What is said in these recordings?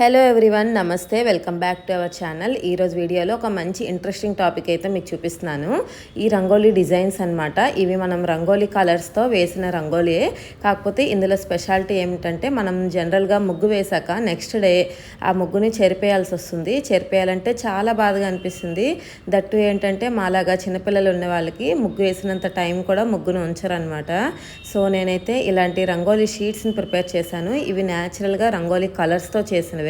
Hello everyone నమస్తే. Welcome back to our channel ఈరోజు వీడియోలో ఒక మంచి ఇంట్రెస్టింగ్ టాపిక్ అయితే మీకు చూపిస్తున్నాను. ఈ రంగోలీ డిజైన్స్ అన్నమాట. ఇవి మనం రంగోలీ కలర్స్తో వేసిన రంగోలీయే. కాకపోతే ఇందులో స్పెషాలిటీ ఏమిటంటే మనం జనరల్గా ముగ్గు వేశాక నెక్స్ట్ డే ఆ ముగ్గుని చెరిపేయాల్సి వస్తుంది. చెరిపేయాలంటే చాలా బాధగా అనిపిస్తుంది. దట్టు ఏంటంటే మాలాగా చిన్నపిల్లలు ఉన్న వాళ్ళకి ముగ్గు వేసినంత టైం కూడా ముగ్గును ఉంచరనమాట సో నేనైతే ఇలాంటి రంగోలీ షీట్స్ని ప్రిపేర్ చేశాను. ఇవి న్యాచురల్గా రంగోలీ కలర్స్తో చేసినవి.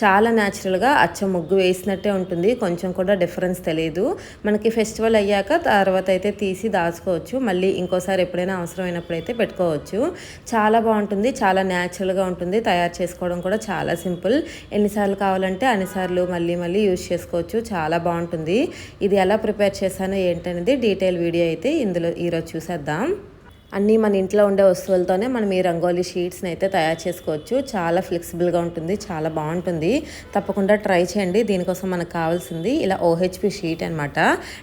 చాలా న్యాచురల్గా అచ్చం ముగ్గు వేసినట్టే ఉంటుంది. కొంచెం కూడా డిఫరెన్స్ తెలియదు మనకి ఫెస్టివల్ అయ్యాక తర్వాత అయితే తీసి దాచుకోవచ్చు. మళ్ళీ ఇంకోసారి ఎప్పుడైనా అవసరమైనప్పుడు అయితే పెట్టుకోవచ్చు. చాలా బాగుంటుంది. చాలా న్యాచురల్గా ఉంటుంది. తయారు చేసుకోవడం కూడా చాలా సింపుల్ ఎన్నిసార్లు కావాలంటే అన్నిసార్లు మళ్ళీ మళ్ళీ యూజ్ చేసుకోవచ్చు. చాలా బాగుంటుంది. ఇది ఎలా ప్రిపేర్ చేశానో ఏంటనేది డీటెయిల్ వీడియో అయితే ఇందులో ఈరోజు చూసేద్దాం. అన్నీ మన ఇంట్లో ఉండే వస్తువులతోనే మనం ఈ రంగోలీ షీట్స్ని అయితే తయారు చేసుకోవచ్చు. చాలా ఫ్లెక్సిబుల్గా ఉంటుంది చాలా బాగుంటుంది. తప్పకుండా ట్రై చేయండి. దీనికోసం మనకు కావాల్సింది ఇలా ఓహెచ్పి షీట్ అనమాట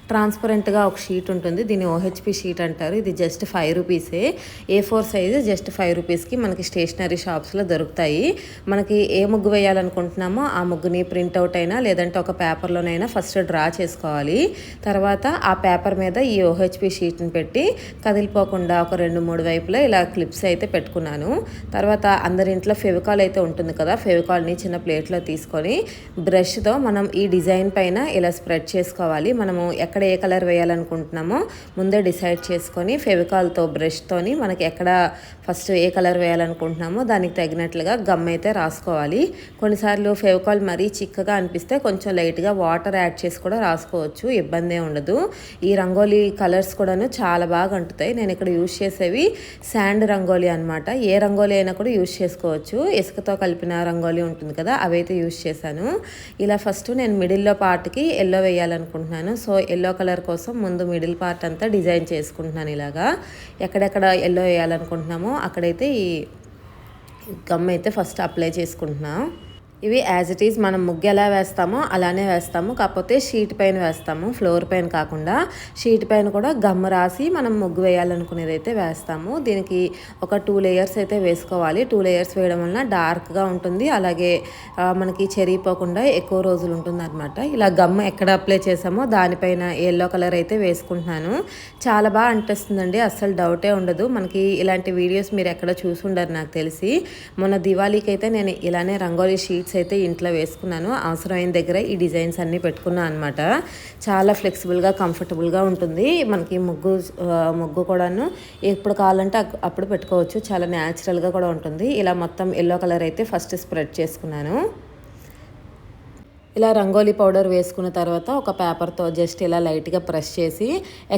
ట్రాన్స్పరెంట్గా ఒక షీట్ ఉంటుంది. దీన్ని ఓహెచ్పి షీట్ అంటారు. ఇది జస్ట్ ఫైవ్ రూపీసే. A four size just five రూపీస్కి మనకి స్టేషనరీ షాప్స్లో దొరుకుతాయి. మనకి ఏ ముగ్గు వేయాలనుకుంటున్నామో ఆ ముగ్గుని ప్రింట్అవుట్ అయినా లేదంటే ఒక పేపర్లోనైనా ఫస్ట్ డ్రా చేసుకోవాలి. తర్వాత ఆ పేపర్ మీద ఈ ఓహెచ్పి షీట్ని పెట్టి కదిలిపోకుండా ఒక రెండు మూడు వైపులా ఇలా క్లిప్స్ అయితే పెట్టుకున్నాను. తర్వాత అందరి ఇంట్లో ఫెవికాల్ అయితే ఉంటుంది కదా ఫెవికాల్ని చిన్న ప్లేట్లో తీసుకొని బ్రష్తో మనం ఈ డిజైన్ పైన ఇలా స్ప్రెడ్ చేసుకోవాలి. మనము ఎక్కడ ఏ కలర్ వేయాలనుకుంటున్నామో ముందే డిసైడ్ చేసుకొని ఫెవికాల్తో బ్రష్తోని మనకి ఎక్కడ ఫస్ట్ ఏ కలర్ వేయాలనుకుంటున్నామో దానికి తగినట్లుగా గమ్ అయితే రాసుకోవాలి. కొన్నిసార్లు ఫెవికాల్ మరీ చిక్కగా అనిపిస్తే కొంచెం లైట్గా వాటర్ యాడ్ చేసి కూడా రాసుకోవచ్చు ఇబ్బందే ఉండదు. ఈ రంగోలీ కలర్స్ కూడాను చాలా బాగా అంటుతాయి. నేను ఇక్కడ యూజ్ చేసేవి శాండ్ రంగోలీ అనమాట ఏ రంగోలీ అయినా కూడా యూజ్ చేసుకోవచ్చు. ఇసుకతో కలిపిన రంగోలీ ఉంటుంది కదా అవైతే యూజ్ చేశాను. ఇలా ఫస్ట్ నేను మిడిల్లో పార్ట్కి ఎల్లో వేయాలనుకుంటున్నాను. సో ఎల్లో కలర్ కోసం ముందు మిడిల్ పార్ట్ అంతా డిజైన్ చేసుకుంటున్నాను ఇలాగా. ఎక్కడెక్కడ ఎల్లో వేయాలనుకుంటున్నామో అక్కడైతే ఈ గమ్ అయితే ఫస్ట్ అప్లై చేసుకుంటున్నాను ఇవి యాజ్ ఇట్ ఈజ్ మనం ముగ్గు ఎలా వేస్తామో అలానే వేస్తాము. కాకపోతే షీట్ పైన వేస్తాము ఫ్లోర్ పైన కాకుండా. షీట్ పైన కూడా గమ్ రాసి మనం ముగ్గు వేయాలనుకునేది అయితే వేస్తాము. దీనికి ఒక టూ లేయర్స్ అయితే వేసుకోవాలి. టూ లేయర్స్ వేయడం వలన డార్క్గా ఉంటుంది. అలాగే మనకి చెరిగిపోకుండా ఎక్కువ రోజులు ఉంటుంది అనమాట ఇలా గమ్ ఎక్కడ అప్లై చేసామో దానిపైన ఎల్లో కలర్ అయితే వేసుకుంటున్నాను. చాలా బాగా అనిపిస్తుందండి. అస్సలు డౌటే ఉండదు. మనకి ఇలాంటి వీడియోస్ మీరు ఎక్కడ చూసుండరు నాకు తెలిసి. మొన్న దివాళీకి అయితే నేను ఇలానే రంగోలీ షీట్స్ అయితే ఇంట్లో వేసుకున్నాను. అవసరమైన దగ్గర ఈ డిజైన్స్ అన్నీ పెట్టుకున్నాను అనమాట చాలా ఫ్లెక్సిబుల్గా కంఫర్టబుల్గా ఉంటుంది. మనకి ముగ్గు ముగ్గు కూడాను ఎప్పుడు కావాలంటే అప్పుడు పెట్టుకోవచ్చు. చాలా న్యాచురల్గా కూడా ఉంటుంది. ఇలా మొత్తం ఎల్లో కలర్ అయితే ఫస్ట్ స్ప్రెడ్ చేసుకున్నాను. ఇలా రంగోలీ పౌడర్ వేసుకున్న తర్వాత ఒక పేపర్తో జస్ట్ ఇలా లైట్గా ప్రెస్ చేసి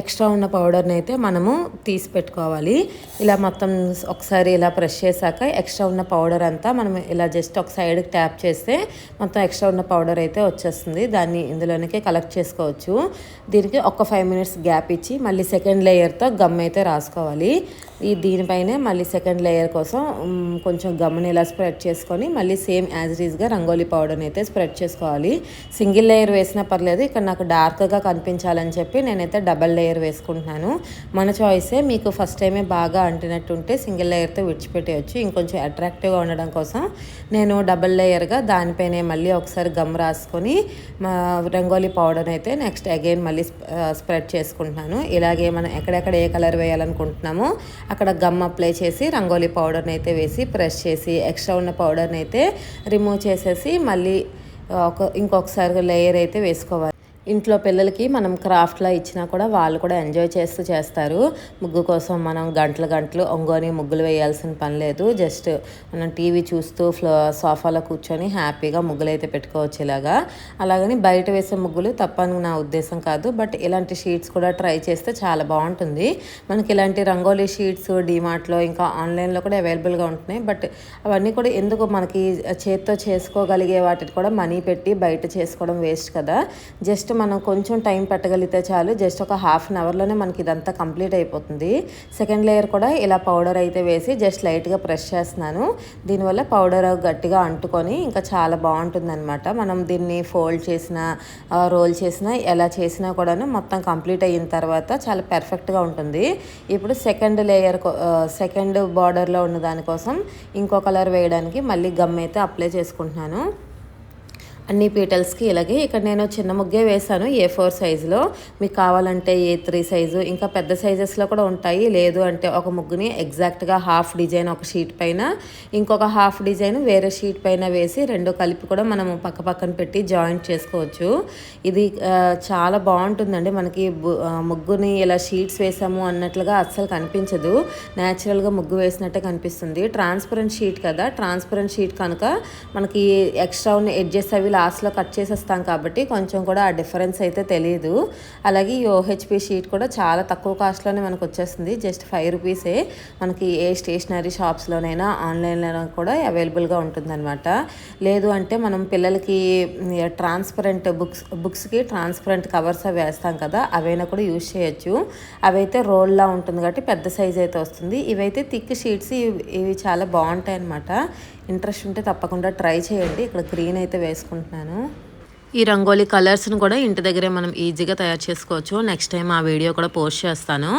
ఎక్స్ట్రా ఉన్న పౌడర్ని అయితే మనము తీసి పెట్టుకోవాలి. ఇలా మొత్తం ఒకసారి ఇలా ప్రెస్ చేశాక ఎక్స్ట్రా ఉన్న పౌడర్ అంతా మనం ఇలా జస్ట్ ఒక సైడ్కి ట్యాప్ చేస్తే మొత్తం ఎక్స్ట్రా ఉన్న పౌడర్ అయితే వచ్చేస్తుంది. దాన్ని ఇందులోనికి కలెక్ట్ చేసుకోవచ్చు. దీనికి ఒక ఫైవ్ మినిట్స్ గ్యాప్ ఇచ్చి మళ్ళీ సెకండ్ లేయర్తో గమ్ అయితే రాసుకోవాలి. ఈ దీనిపైనే మళ్ళీ సెకండ్ లేయర్ కోసం కొంచెం గమ్ని ఇలా స్ప్రెడ్ చేసుకొని మళ్ళీ సేమ్ యాజ్ రీజ్గా రంగోలీ పౌడర్ని అయితే స్ప్రెడ్ చేసుకోవాలి. సింగిల్ లేయర్ వేసినా పర్లేదు ఇక్కడ నాకు డార్క్గా కనిపించాలని చెప్పి నేనైతే డబల్ లేయర్ వేసుకుంటున్నాను. మన చాయిసే మీకు ఫస్ట్ టైమే బాగా అంటినట్టుంటే సింగిల్ లేయర్తో విడిచిపెట్టేయచ్చు. ఇంకొంచెం అట్రాక్టివ్గా ఉండడం కోసం నేను డబల్ లేయర్గా దానిపైనే మళ్ళీ ఒకసారి గమ్ రాసుకొని మా రంగోలీ పౌడర్ అయితే నెక్స్ట్ అగైన్ మళ్ళీ స్ప్రెడ్ చేసుకుంటున్నాను. ఇలాగే మనం ఎక్కడెక్కడ ఏ కలర్ వేయాలనుకుంటున్నామో అక్కడ గమ్ అప్లై చేసి రంగోలీ పౌడర్ని అయితే వేసి ప్రెస్ చేసి ఎక్స్ట్రా ఉన్న పౌడర్ని అయితే రిమూవ్ చేసేసి మళ్ళీ ఒక ఇంకొకసారి లేయర్ అయితే వేసుకోవాలి. ఇంట్లో పిల్లలకి మనం క్రాఫ్ట్లా ఇచ్చినా కూడా వాళ్ళు కూడా ఎంజాయ్ చేస్తూ చేస్తారు. ముగ్గు కోసం మనం గంటలు గంటలు ఒంగోని ముగ్గులు వేయాల్సిన పని లేదు. జస్ట్ మనం టీవీ చూస్తూ ఫ్లో సోఫాలో కూర్చొని హ్యాపీగా ముగ్గులు అయితే పెట్టుకోవచ్చు ఇలాగా అలాగని బయట వేసే ముగ్గులు తప్పని నా ఉద్దేశం కాదు. బట్ ఇలాంటి షీట్స్ కూడా ట్రై చేస్తే చాలా బాగుంటుంది. మనకి ఇలాంటి రంగోలీ షీట్స్ డిమార్ట్లో ఇంకా ఆన్లైన్లో కూడా అవైలబుల్గా ఉంటున్నాయి. బట్ అవన్నీ కూడా ఎందుకు మనకి చేత్తో చేసుకోగలిగే వాటికి కూడా మనీ పెట్టి బయట చేసుకోవడం వేస్ట్ కదా. జస్ట్ జస్ట్ మనం కొంచెం టైం పెట్టగలిగితే చాలు. జస్ట్ ఒక హాఫ్ అన్ అవర్లోనే మనకి ఇదంతా కంప్లీట్ అయిపోతుంది. సెకండ్ లేయర్ కూడా ఇలా పౌడర్ అయితే వేసి జస్ట్ లైట్గా ప్రెష్ చేస్తున్నాను. దీనివల్ల పౌడర్ గట్టిగా అంటుకొని ఇంకా చాలా బాగుంటుందన్నమాట. మనం దీన్ని ఫోల్డ్ చేసినా రోల్ చేసినా ఎలా చేసినా కూడాను మొత్తం కంప్లీట్ అయిన తర్వాత చాలా పెర్ఫెక్ట్గా ఉంటుంది. ఇప్పుడు సెకండ్ లేయర్ సెకండ్ బార్డర్లో ఉన్న దానికోసం ఇంకో కలర్ వేయడానికి మళ్ళీ గమ్ అయితే అప్లై చేసుకుంటున్నాను. అన్ని పీటల్స్కి ఇలాగే ఇక్కడ నేను చిన్న ముగ్గే వేశాను ఏ ఫోర్ సైజులో మీకు కావాలంటే ఏ త్రీ సైజు ఇంకా పెద్ద సైజెస్లో కూడా ఉంటాయి. లేదు అంటే ఒక ముగ్గుని ఎగ్జాక్ట్గా హాఫ్ డిజైన్ ఒక షీట్ పైన ఇంకొక హాఫ్ డిజైన్ వేరే షీట్ పైన వేసి రెండు కలిపి కూడా మనము పక్క పక్కన పెట్టి జాయింట్ చేసుకోవచ్చు. ఇది చాలా బాగుంటుందండి. మనకి ముగ్గుని ఇలా షీట్స్ వేసాము అన్నట్లుగా అస్సలు కనిపించదు. న్యాచురల్గా ముగ్గు వేసినట్టే కనిపిస్తుంది. ట్రాన్స్పరెంట్ షీట్ కదా. ట్రాన్స్పరెంట్ షీట్ కనుక మనకి ఎక్స్ట్రా ఉన్న ఎడ్జెస్ అవి లాస్ట్లో కట్ చేసేస్తాం కాబట్టి కొంచెం కూడా ఆ డిఫరెన్స్ అయితే తెలియదు అలాగే ఈ ఓహెచ్పి షీట్ కూడా చాలా తక్కువ కాస్ట్లోనే మనకు వచ్చేస్తుంది. జస్ట్ ఫైవ్ రూపీసే మనకి ఏ స్టేషనరీ షాప్స్లోనైనా ఆన్లైన్లో కూడా అవైలబుల్గా ఉంటుందన్నమాట. లేదు అంటే మనం పిల్లలకి ట్రాన్స్పరెంట్ బుక్స్ బుక్స్కి ట్రాన్స్పరెంట్ కవర్స్ అవి వేస్తాం కదా అవైనా కూడా యూజ్ చేయొచ్చు. అవైతే రోల్లా ఉంటుంది కాబట్టి పెద్ద సైజ్ అయితే వస్తుంది. ఇవైతే థిక్ షీట్స్ ఇవి చాలా బాగుంటాయి అన్నమాట ఇంట్రెస్ట్ ఉంటే తప్పకుండా ట్రై చేయండి. ఇక్కడ గ్రీన్ అయితే వేసుకుంటున్నాను. ఈ రంగోలీ కలర్స్ని కూడా ఇంటి దగ్గరే మనం ఈజీగా తయారు చేసుకోవచ్చు. నెక్స్ట్ టైం ఆ వీడియో కూడా పోస్ట్ చేస్తాను.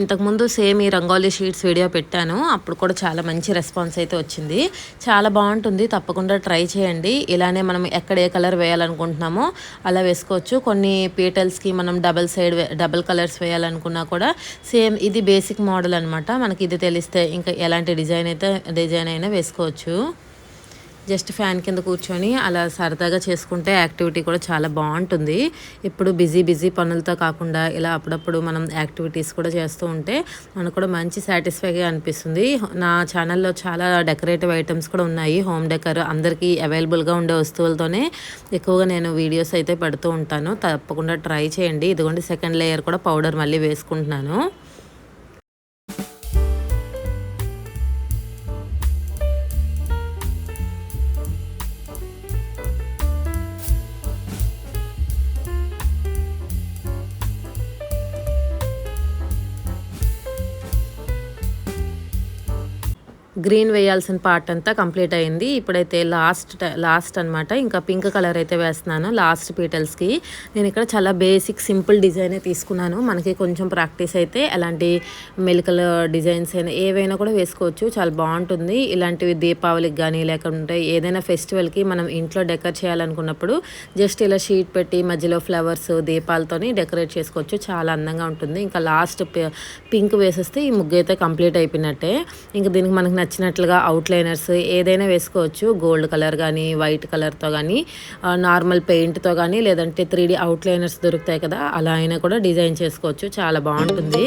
ఇంతకుముందు సేమ్ ఈ రంగోలీ షీట్స్ వీడియో పెట్టాను. అప్పుడు కూడా చాలా మంచి రెస్పాన్స్ అయితే వచ్చింది. చాలా బాగుంటుంది. తప్పకుండా ట్రై చేయండి. ఇలానే మనం ఎక్కడ ఏ కలర్ వేయాలనుకుంటున్నామో అలా వేసుకోవచ్చు. కొన్ని పీటల్స్కి మనం డబల్ సైడ్ డబల్ కలర్స్ వేయాలనుకున్నా కూడా సేమ్ ఇది బేసిక్ మోడల్ అనమాట మనకి ఇది తెలిస్తే ఇంకా ఎలాంటి డిజైన్ అయితే డిజైన్ అయినా వేసుకోవచ్చు. జస్ట్ ఫ్యాన్ కింద కూర్చొని అలా సరదాగా చేసుకుంటే యాక్టివిటీ కూడా చాలా బాగుంటుంది. ఇప్పుడు బిజీ బిజీ పనులతో కాకుండా ఇలా అప్పుడప్పుడు మనం యాక్టివిటీస్ కూడా చేస్తూ ఉంటే మనకు కూడా మంచి సాటిస్ఫైగా అనిపిస్తుంది. నా ఛానల్లో చాలా డెకరేటివ్ ఐటమ్స్ కూడా ఉన్నాయి. హోమ్ డెకర్ అందరికీ అవైలబుల్గా ఉండే వస్తువులతోనే ఎక్కువగా నేను వీడియోస్ అయితే పెడుతూ ఉంటాను. తప్పకుండా ట్రై చేయండి. ఇదిగోండి సెకండ్ లేయర్ కూడా పౌడర్ మళ్ళీ వేసుకుంటున్నాను. గ్రీన్ వేయాల్సిన పార్ట్ అంతా కంప్లీట్ అయింది. ఇప్పుడైతే లాస్ట్ లాస్ట్ అనమాట ఇంకా పింక్ కలర్ అయితే వేస్తున్నాను లాస్ట్ పీటల్స్కి నేను ఇక్కడ చాలా బేసిక్ సింపుల్ డిజైనే తీసుకున్నాను. మనకి కొంచెం ప్రాక్టీస్ అయితే అలాంటి మెలికల డిజైన్స్ అయినా ఏవైనా కూడా వేసుకోవచ్చు. చాలా బాగుంటుంది. ఇలాంటివి దీపావళికి కానీ లేకుంటే ఏదైనా ఫెస్టివల్కి మనం ఇంట్లో డెకర్ చేయాలనుకున్నప్పుడు జస్ట్ ఇలా షీట్ పెట్టి మధ్యలో ఫ్లవర్స్ దీపాలతోని డెకరేట్ చేసుకోవచ్చు. చాలా అందంగా ఉంటుంది. ఇంకా లాస్ట్ పింక్ వేసేస్తే ఈ ముగ్గు అయితే కంప్లీట్ అయిపోయినట్టే. ఇంకా దీనికి మనకు నచ్చినట్లుగా అవుట్లైనర్స్ ఏదైనా వేసుకోవచ్చు. గోల్డ్ కలర్ కానీ వైట్ కలర్తో కానీ నార్మల్ పెయింట్తో కానీ లేదంటే త్రీ డీ అవుట్లైనర్స్ దొరుకుతాయి కదా అలా అయినా కూడా డిజైన్ చేసుకోవచ్చు. చాలా బాగుంటుంది.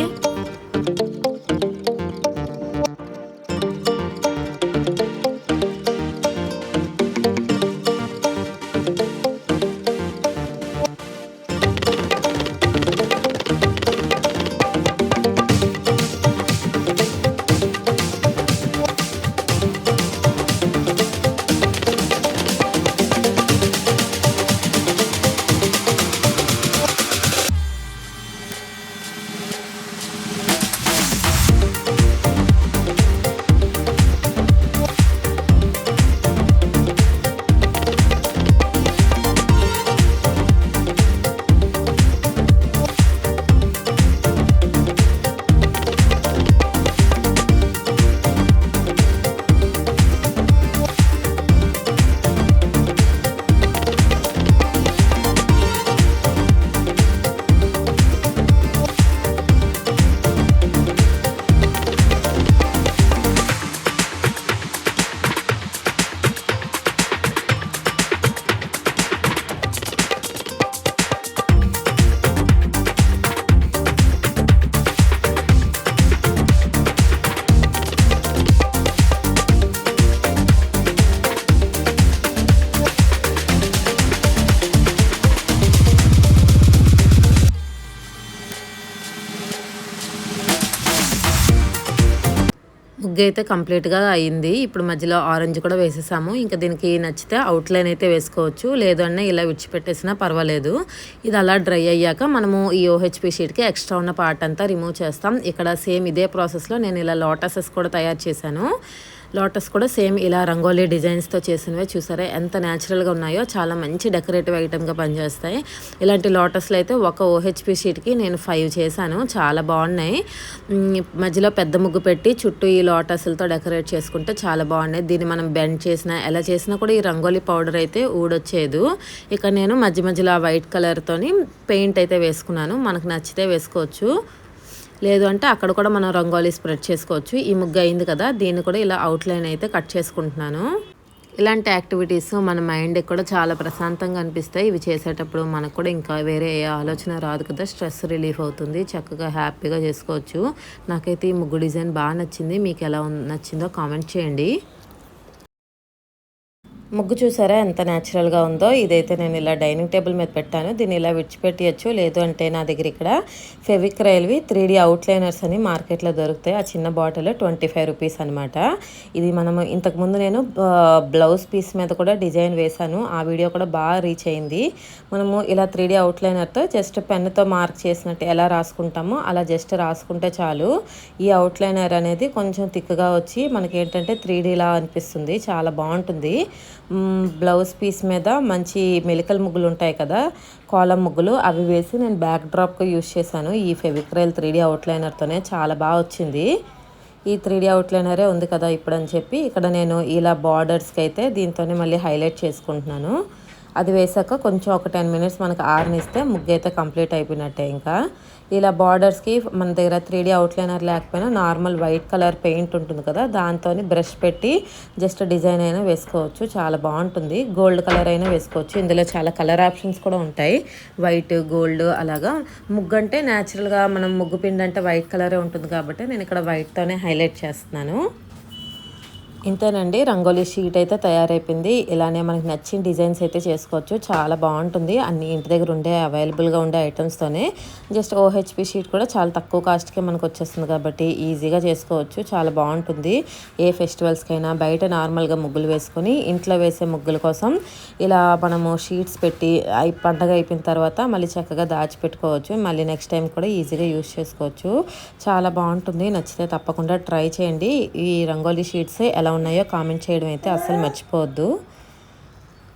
అయితే కంప్లీట్గా అయింది. ఇప్పుడు మధ్యలో ఆరెంజ్ కూడా వేసేసాము. ఇంకా దీనికి నచ్చితే అవుట్లైన్ అయితే వేసుకోవచ్చు. లేదు అన్న ఇలా విడిచిపెట్టేసినా పర్వాలేదు. ఇది అలా డ్రై అయ్యాక మనము ఈ ఓహెచ్పి షీట్కి ఎక్స్ట్రా ఉన్న పార్ట్ అంతా రిమూవ్ చేస్తాం. ఇక్కడ సేమ్ ఇదే ప్రాసెస్లో నేను ఇలా లోటసెస్ కూడా తయారు చేశాను. లోటస్ కూడా సేమ్ ఇలా రంగోలీ డిజైన్స్తో చేసినవే. చూసారా? ఎంత న్యాచురల్గా ఉన్నాయో చాలా మంచి డెకరేటివ్ ఐటమ్గా పనిచేస్తాయి. ఇలాంటి లోటస్లు అయితే ఒక ఓహెచ్పి షీట్కి నేను ఫైవ్ చేశాను. చాలా బాగున్నాయి. మధ్యలో పెద్ద ముగ్గు పెట్టి చుట్టూ ఈ లోటస్లతో డెకరేట్ చేసుకుంటే చాలా బాగున్నాయి. దీన్ని మనం బెండ్ చేసినా ఎలా చేసినా కూడా ఈ రంగోలీ పౌడర్ అయితే ఊడొచ్చేదు. ఇక నేను మధ్య మధ్యలో ఆ వైట్ కలర్తోని పెయింట్ అయితే వేసుకున్నాను. మనకు నచ్చితే వేసుకోవచ్చు. లేదు అంటే అక్కడ కూడా మనం రంగోలీ స్ప్రెడ్ చేసుకోవచ్చు. ఈ ముగ్గు అయింది కదా దీన్ని కూడా ఇలా అవుట్లైన్ అయితే కట్ చేసుకుంటున్నాను. ఇలాంటి యాక్టివిటీస్ మన మైండ్కి కూడా చాలా ప్రశాంతంగా అనిపిస్తాయి. ఇవి చేసేటప్పుడు మనకు కూడా ఇంకా వేరే ఏ ఆలోచన రాదు కదా స్ట్రెస్ రిలీఫ్ అవుతుంది చక్కగా హ్యాపీగా చేసుకోవచ్చు. నాకైతే ఈ ముగ్గు డిజైన్ బాగా నచ్చింది. మీకు ఎలా నచ్చిందో కామెంట్ చేయండి. ముగ్గు చూసారా? ఎంత న్యాచురల్గా ఉందో. ఇదైతే నేను ఇలా డైనింగ్ టేబుల్ మీద పెట్టాను. దీన్ని ఇలా విడిచిపెట్టచ్చు లేదు అంటే నా దగ్గర ఇక్కడ Fevicryl three D outliners అని మార్కెట్లో దొరుకుతాయి. ఆ చిన్న బాటిల్ ట్వంటీ ఫైవ్ రూపీస్ అనమాట ఇది మనము ఇంతకుముందు నేను బ్లౌజ్ పీస్ మీద కూడా డిజైన్ వేశాను. ఆ వీడియో కూడా బాగా రీచ్ అయింది. మనము ఇలా త్రీ డీ అవుట్లైనర్తో జస్ట్ పెన్నుతో మార్క్ చేసినట్టు ఎలా రాసుకుంటామో అలా జస్ట్ రాసుకుంటే చాలు. ఈ అవుట్లైనర్ అనేది కొంచెం థిక్గా వచ్చి మనకి ఏంటంటే త్రీ డీలా అనిపిస్తుంది. చాలా బాగుంటుంది. బ్లౌజ్ పీస్ మీద మంచి మెలికల్ ముగ్గులు ఉంటాయి కదా కోలం ముగ్గులు. అవి వేసి నేను బ్యాక్ డ్రాప్గా యూజ్ చేశాను. ఈ ఫెవిక్రైల్ త్రీ డీ అవుట్లైనర్తోనే చాలా బాగా వచ్చింది. ఈ త్రీ డీ అవుట్లైనరే ఉంది కదా ఇప్పుడు అని చెప్పి ఇక్కడ నేను ఇలా బార్డర్స్కి అయితే దీంతోనే మళ్ళీ హైలైట్ చేసుకుంటున్నాను. అది వేసాక కొంచెం ఒక టెన్ మినిట్స్ మనకు ఆరనిస్తే ముగ్గు అయితే కంప్లీట్ అయిపోయినట్టే ఇంకా. ఇలా బార్డర్స్కి మన దగ్గర త్రీ డీ అవుట్లైనర్ లేకపోయినా నార్మల్ వైట్ కలర్ పెయింట్ ఉంటుంది కదా దాంతో బ్రష్ పెట్టి జస్ట్ డిజైన్ అయినా వేసుకోవచ్చు. చాలా బాగుంటుంది. గోల్డ్ కలర్ అయినా వేసుకోవచ్చు. ఇందులో చాలా కలర్ ఆప్షన్స్ కూడా ఉంటాయి. వైట్ గోల్డ్ అలాగా. ముగ్గు అంటే న్యాచురల్గా మనం ముగ్గు పిండి అంటే వైట్ కలరే ఉంటుంది కాబట్టి నేను ఇక్కడ వైట్తోనే హైలైట్ చేస్తున్నాను. ఇంతేనండి రంగోలీ షీట్ అయితే తయారైపోయింది. ఇలానే మనకి నచ్చిన డిజైన్స్ అయితే చేసుకోవచ్చు. చాలా బాగుంటుంది. అన్ని ఇంటి దగ్గర ఉండే అవైలబుల్గా ఉండే ఐటమ్స్తోనే జస్ట్ ఓహెచ్పి షీట్ కూడా చాలా తక్కువ కాస్ట్కే మనకు వచ్చేస్తుంది కాబట్టి ఈజీగా చేసుకోవచ్చు. చాలా బాగుంటుంది. ఏ ఫెస్టివల్స్కైనా బయట నార్మల్గా ముగ్గులు వేసుకొని ఇంట్లో వేసే ముగ్గుల కోసం ఇలా మనము షీట్స్ పెట్టి అయి పండగ అయిపోయిన తర్వాత మళ్ళీ చక్కగా దాచిపెట్టుకోవచ్చు. మళ్ళీ నెక్స్ట్ టైం కూడా ఈజీగా యూస్ చేసుకోవచ్చు. చాలా బాగుంటుంది. నచ్చితే తప్పకుండా ట్రై చేయండి. ఈ రంగోలీ షీట్స్ ఎలా ఉన్నాయో కామెంట్ చేయడం అయితే అస్సలు మర్చిపోవద్దు.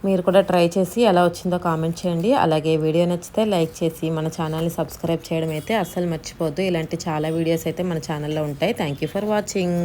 మీరు కూడా ట్రై చేసి ఎలా వచ్చిందో కామెంట్ చేయండి. అలాగే వీడియో నచ్చితే లైక్ చేసి మన ఛానల్ని సబ్స్క్రైబ్ చేయడం అయితే అస్సలు మర్చిపోవద్దు. ఇలాంటి చాలా వీడియోస్ అయితే మన ఛానల్లో ఉంటాయి. Thank you for watching.